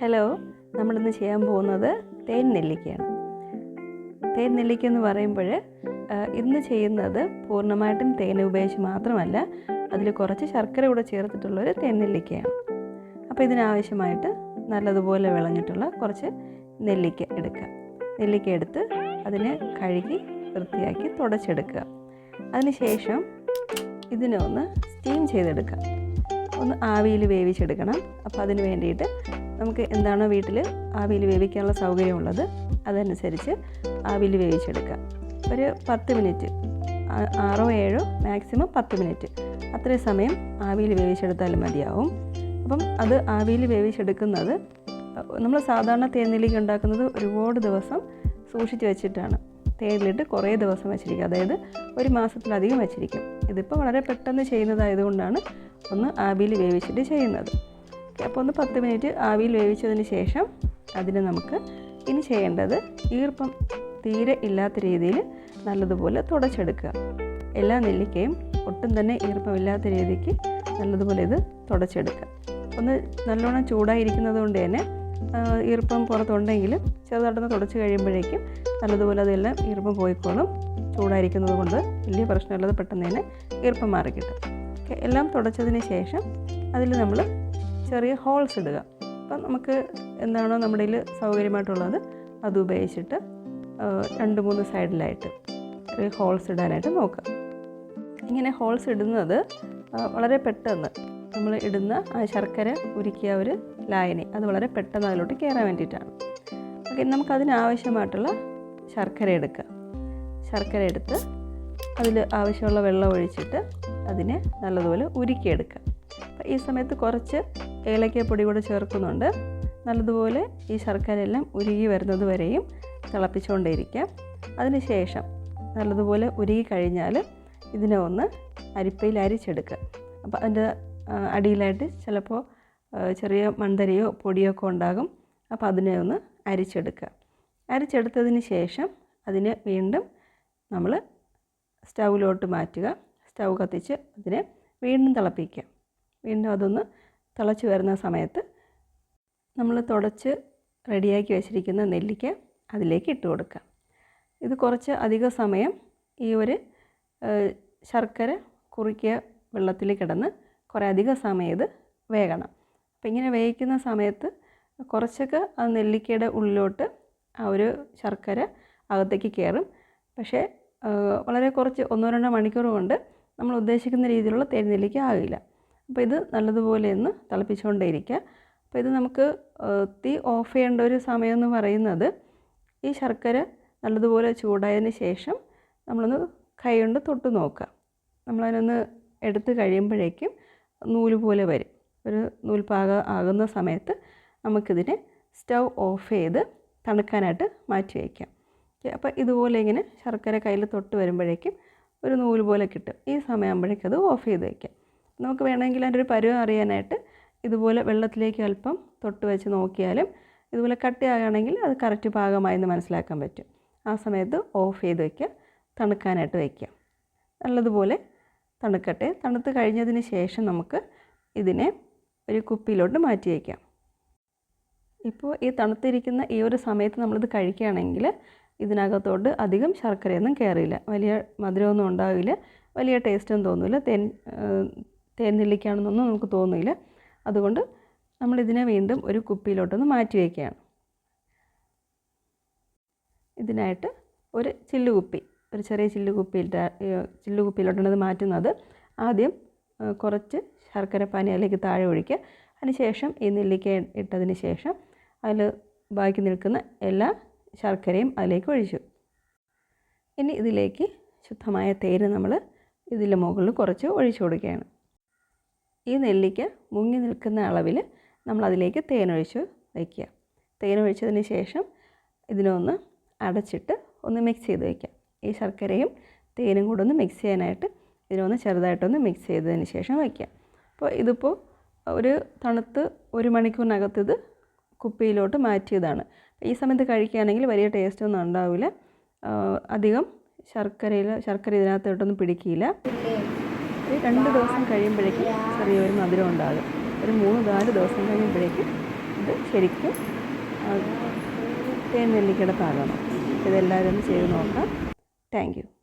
Hello നമ്മളിന്ന് ചെയ്യാൻ പോകുന്നത് തേൻ നെല്ലിക്കയാണ്. തേൻ നെല്ലിക്ക എന്ന് പറയുമ്പോൾ ഇന്ന് ചെയ്യുന്നത് പൂർണമായിട്ടും തേൻ ഉപയോഗിച്ച് മാത്രമല്ല അതിൽ കുറച്ച് ശർക്കര കൂടെ ചേർത്തിട്ടുള്ളൊരു തേൻ നെല്ലിക്കയാണ്. അപ്പോൾ ഇതിനാവശ്യമായിട്ട് നല്ലതുപോലെ വിളഞ്ഞിട്ടുള്ള കുറച്ച് നെല്ലിക്ക എടുക്കുക. നെല്ലിക്ക എടുത്ത് അതിനെ കഴുകി വൃത്തിയാക്കി തുടച്ചെടുക്കുക. അതിനുശേഷം ഇതിനെ ഒന്ന് സ്റ്റീം ചെയ്തെടുക്കുക. ഒന്ന് ആവിയിൽ വേവിച്ചെടുക്കണം. അപ്പോൾ അതിന് വേണ്ടിയിട്ട് നമുക്ക് എന്താണോ വീട്ടിൽ ആവിയിൽ വേവിക്കാനുള്ള സൗകര്യമുള്ളത് അതനുസരിച്ച് ആവിയിൽ വേവിച്ചെടുക്കുക. ഒരു പത്ത് മിനിറ്റ് ആറോ ഏഴോ മാക്സിമം പത്ത് മിനിറ്റ്. അത്രയും സമയം ആവിയിൽ വേവിച്ചെടുത്താലും മതിയാവും. അപ്പം അത് ആവിയിൽ വേവിച്ചെടുക്കുന്നത് നമ്മൾ സാധാരണ തേനിലേക്ക് ഉണ്ടാക്കുന്നത് ഒരുപാട് ദിവസം സൂക്ഷിച്ച് വെച്ചിട്ടാണ്. തേനിലിട്ട് കുറേ ദിവസം വെച്ചിരിക്കും അതായത് ഒരു മാസത്തിലധികം വെച്ചിരിക്കും. ഇതിപ്പോൾ വളരെ പെട്ടെന്ന് ചെയ്യുന്നതായതുകൊണ്ടാണ് ഒന്ന് ആവിയിൽ വേവിച്ചിട്ട് ചെയ്യുന്നത്. അപ്പോൾ ഒന്ന് പത്ത് മിനിറ്റ് ആവിയിൽ വേവിച്ചതിന് ശേഷം അതിന് നമുക്ക് ഇനി ചെയ്യേണ്ടത് ഈർപ്പം തീരെ ഇല്ലാത്ത രീതിയിൽ നല്ലതുപോലെ തുടച്ചെടുക്കുക. എല്ലാ നെല്ലിക്കയും ഒട്ടും തന്നെ ഈർപ്പമില്ലാത്ത രീതിക്ക് നല്ലതുപോലെ ഇത് തുടച്ചെടുക്കുക. ഒന്ന് നല്ലോണം ചൂടായിരിക്കുന്നത് കൊണ്ട് തന്നെ ഈർപ്പം പുറത്തുണ്ടെങ്കിലും ചെറുതായിട്ടൊന്ന് തുടച്ച് കഴിയുമ്പോഴേക്കും നല്ലതുപോലെ അതെല്ലാം ഈർപ്പം പോയിക്കോളും. ചൂടായിരിക്കുന്നത് കൊണ്ട് വലിയ പ്രശ്നമുള്ളത് പെട്ടെന്ന് തന്നെ ഈർപ്പം മാറി കിട്ടും. എല്ലാം തുടച്ചതിന് ശേഷം അതിൽ നമ്മൾ ചെറിയ ഹോൾസ് ഇടുക. അപ്പം നമുക്ക് എന്താണോ നമ്മുടെ കയ്യിൽ സൗകര്യമായിട്ടുള്ളത് അത് ഉപയോഗിച്ചിട്ട് രണ്ട് മൂന്ന് സൈഡിലായിട്ട് ചെറിയ ഹോൾസ് ഇടാനായിട്ട് നോക്കുക. ഇങ്ങനെ ഹോൾസ് ഇടുന്നത് വളരെ പെട്ടെന്ന് നമ്മൾ ഇടുന്ന ആ ശർക്കര ഉരുക്കിയ ഒരു ലായനി അത് വളരെ പെട്ടെന്ന് അതിലോട്ട് കയറാൻ വേണ്ടിയിട്ടാണ്. ഓക്കെ നമുക്കതിനാവശ്യമായിട്ടുള്ള ശർക്കര എടുക്കുക. ശർക്കര എടുത്ത് അതിൽ ആവശ്യമുള്ള വെള്ളം ഒഴിച്ചിട്ട് അതിനെ നല്ലതുപോലെ ഉരുക്കിയെടുക്കുക. അപ്പോൾ ഈ സമയത്ത് കുറച്ച് ഏലക്കപ്പൊടി കൂടെ ചേർക്കുന്നുണ്ട്. നല്ലതുപോലെ ഈ ശർക്കര എല്ലാം ഉരുകി വരുന്നത് വരെയും തിളപ്പിച്ചുകൊണ്ടേയിരിക്കാം. അതിനുശേഷം നല്ലതുപോലെ ഉരുകി കഴിഞ്ഞാൽ ഇതിനെ ഒന്ന് അരിപ്പയിൽ അരിച്ചെടുക്കുക. അപ്പോൾ അതിന്റെ അടിയിലായിട്ട് ചിലപ്പോൾ ചെറിയ മൺതരയോ പൊടിയോ ഒക്കെ ഉണ്ടാകും. അപ്പോൾ അതിനെ ഒന്ന് അരിച്ചെടുക്കുക. അരിച്ചെടുത്തതിന് ശേഷം അതിനെ വീണ്ടും നമ്മൾ സ്റ്റൗവിലോട്ട് മാറ്റുക. സ്റ്റൗ കത്തിച്ച് അതിനെ വീണ്ടും തിളപ്പിക്കുക. വീണ്ടും അതൊന്ന് തിളച്ച് വരുന്ന സമയത്ത് നമ്മൾ തുടച്ച് റെഡിയാക്കി വെച്ചിരിക്കുന്ന നെല്ലിക്ക അതിലേക്ക് ഇട്ട് കൊടുക്കുക. ഇത് കുറച്ച് അധിക സമയം ഈ ഒരു ശർക്കര കുറുക്കിയ വെള്ളത്തിൽ കിടന്ന് കുറേ അധിക സമയം ഇത് വേകണം. അപ്പോൾ ഇങ്ങനെ വേവിക്കുന്ന സമയത്ത് കുറച്ചൊക്കെ ആ നെല്ലിക്കയുടെ ഉള്ളിലോട്ട് ആ ഒരു ശർക്കര അകത്തേക്ക് കയറും. പക്ഷേ വളരെ കുറച്ച് ഒന്നോ രണ്ടോ മണിക്കൂർ കൊണ്ട് നമ്മൾ ഉദ്ദേശിക്കുന്ന രീതിയിലുള്ള തേൻ നെല്ലിക്ക ആകില്ല. അപ്പോൾ ഇത് നല്ലതുപോലെ ഒന്ന് തിളപ്പിച്ചുകൊണ്ടേയിരിക്കുക. അപ്പോൾ ഇത് നമുക്ക് തീ ഓഫ് ചെയ്യേണ്ട ഒരു സമയം എന്ന് പറയുന്നത് ഈ ശർക്കര നല്ലതുപോലെ ചൂടായതിന് ശേഷം നമ്മളൊന്ന് കൈ കൊണ്ട് തൊട്ട് നോക്കുക. നമ്മളതിനൊന്ന് എടുത്ത് കഴിയുമ്പോഴേക്കും നൂൽ പോലെ വരും. ഒരു നൂൽപ്പാക ആകുന്ന സമയത്ത് നമുക്കിതിനെ സ്റ്റൗ ഓഫ് ചെയ്ത് തണുക്കാനായിട്ട് മാറ്റി വയ്ക്കാം. അപ്പോൾ ഇതുപോലെ ഇങ്ങനെ ശർക്കര കയ്യിൽ തൊട്ട് വരുമ്പോഴേക്കും ഒരു നൂൽ പോലെ കിട്ടും. ഈ സമയമാകുമ്പോഴേക്കും അത് ഓഫ് ചെയ്ത് വയ്ക്കാം. നമുക്ക് വേണമെങ്കിൽ അതിന്റെ ഒരു പരുവം അറിയാനായിട്ട് ഇതുപോലെ വെള്ളത്തിലേക്ക് അല്പം തൊട്ട് വെച്ച് നോക്കിയാലും ഇതുപോലെ കട്ടിയാകുകയാണെങ്കിൽ അത് കറക്റ്റ് പാകമായെന്ന് മനസ്സിലാക്കാൻ പറ്റും. ആ സമയത്ത് ഓഫ് ചെയ്ത് വയ്ക്കുക തണുക്കാനായിട്ട് വയ്ക്കുക നല്ലതുപോലെ തണുക്കട്ടെ. തണുത്ത് കഴിഞ്ഞതിന് ശേഷം നമുക്ക് ഇതിനെ ഒരു കുപ്പിയിലോട്ട് മാറ്റി വയ്ക്കാം ഇപ്പോൾ ഈ തണുത്തിരിക്കുന്ന ഈ ഒരു സമയത്ത് നമ്മളിത് കഴിക്കുകയാണെങ്കിൽ ഇതിനകത്തോട്ട് അധികം ശർക്കരയൊന്നും കയറിയില്ല. വലിയ മധുരമൊന്നും ഉണ്ടാവില്ല. വലിയ ടേസ്റ്റൊന്നും തോന്നില്ല തേൻ ഏഹ്, തേൻ നെല്ലിക്കാണെന്നൊന്നും നമുക്ക് തോന്നില്ല അതുകൊണ്ട് നമ്മളിതിനെ വീണ്ടും ഒരു കുപ്പിയിലോട്ടൊന്ന് മാറ്റി വയ്ക്കുകയാണ് ഇതിനായിട്ട് ഒരു ചില്ലുകുപ്പി ഒരു ചെറിയ ചില്ലുകുപ്പിയിൽ ചില്ലുകുപ്പിയിലോട്ടാണ് ഇത് മാറ്റുന്നത്. ആദ്യം കുറച്ച് ശർക്കര പാനി അതിലേക്ക് താഴെ ഒഴിക്കുക. അതിനുശേഷം ഈ നെല്ലിക്ക ഇട്ടതിന് ശേഷം അതിൽ ബാക്കി നിൽക്കുന്ന എല്ലാ ശർക്കരയും അതിലേക്ക് ഒഴിച്ചു. ഇനി ഇതിലേക്ക് ശുദ്ധമായ തേര് നമ്മൾ ഇതിന്റെ മുകളിൽ കുറച്ച് ഒഴിച്ചു കൊടുക്കുകയാണ്. ഈ നെല്ലിക്ക മുങ്ങി നിൽക്കുന്ന അളവിൽ നമ്മൾ അതിലേക്ക് തേനൊഴിച്ച് വയ്ക്കുക. തേനൊഴിച്ചതിന് ശേഷം ഇതിനൊന്ന് അടച്ചിട്ട് ഒന്ന് മിക്സ് ചെയ്ത് വയ്ക്കുക. ഈ ശർക്കരയും തേനും കൂടെ ഒന്ന് മിക്സ് ചെയ്യാനായിട്ട് ഇതിനൊന്ന് ചെറുതായിട്ടൊന്ന് മിക്സ് ചെയ്തതിന് ശേഷം വയ്ക്കുക. അപ്പോൾ ഇതിപ്പോൾ ഒരു തണുത്ത് ഒരു മണിക്കൂറിനകത്ത് ഇത് കുപ്പിയിലോട്ട് മാറ്റിയതാണ്. ഈ സമയത്ത് കഴിക്കുകയാണെങ്കിൽ വലിയ ടേസ്റ്റ് ഒന്നും ഉണ്ടാവില്ല. അധികം ശർക്കരയിൽ ശർക്കര ഇതിനകത്തോട്ടൊന്നും പിടിക്കില്ല. ഒരു രണ്ട് ദിവസം കഴിയുമ്പോഴേക്കും ചെറിയൊരു മധുരം ഉണ്ടാകും. ഒരു മൂന്ന് നാല് ദിവസം കഴിയുമ്പോഴേക്കും ഇത് ശരിക്കും തേൻ നെല്ലിക്കയുടെ പാകമാണ്. ഇതെല്ലാവരും ചെയ്ത് നോക്കാം. താങ്ക്